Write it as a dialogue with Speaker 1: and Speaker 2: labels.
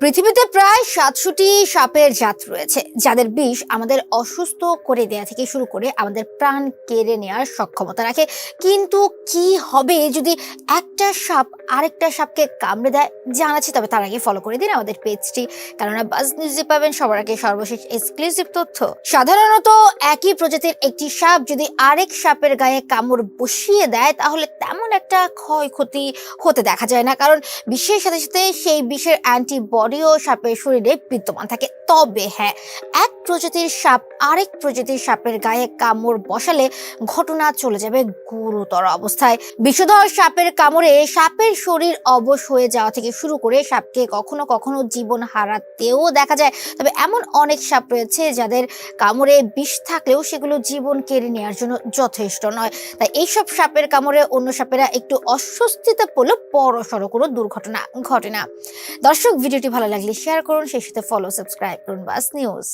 Speaker 1: পৃথিবীতে প্রায় সাতশোটি সাপের জাত রয়েছে, যাদের বিষ আমাদের অসুস্থ করে দেয়া থেকে শুরু করে আমাদের প্রাণ কেড়ে নেওয়ার সক্ষমতা রাখে। কিন্তু কি হবে যদি একটা সাপ আরেকটা সাপকে কামড়ে দেয়? জানাচ্ছি, তবে তার আগে ফলো করে দিন আমাদের পেজটি কেননা বাজ নিউজে পাবেন সবার আগে সর্বশেষ এক্সক্লুসিভ তথ্য। সাধারণত একই প্রজাতির একটি সাপ যদি আরেক সাপের গায়ে কামড় বসিয়ে দেয়, তাহলে তেমন একটা ক্ষয়ক্ষতি হতে দেখা যায় না। কারণ, বিষের সাথে সাথে সেই বিষের অ্যান্টিবডিও সাপের শরীরে বিদ্যমান থাকে। তবে হ্যাঁ এক প্রজাতির সাপ আরেক প্রজাতির সাপের গায়ে কামড় বসালে ঘটনা চলে যাবে গুরুতর অবস্থায়। বিষধর সাপের কামড়ে সাপের শরীর অবশ হয়ে যাওয়া থেকে শুরু করে সাপকে কখনো কখনো জীবন হারাতেও দেখা যায়। তবে এমন অনেক সাপ রয়েছে যাদের কামড়ে বিষ থাকলেও সেগুলো জীবন কেড়ে নেওয়ার জন্য যথেষ্ট নয়। তাই এইসব সাপের কামড়ে অন্য সাপেরা একটু অস্বস্তিতে পড়লেও বড় কোনো দুর্ঘটনা ঘটে না। দর্শক, ভিডিওটি ভালো লাগলে শেয়ার করুন সেই সাথে ফলো সাবস্ক্রাইব করুন বাস নিউজ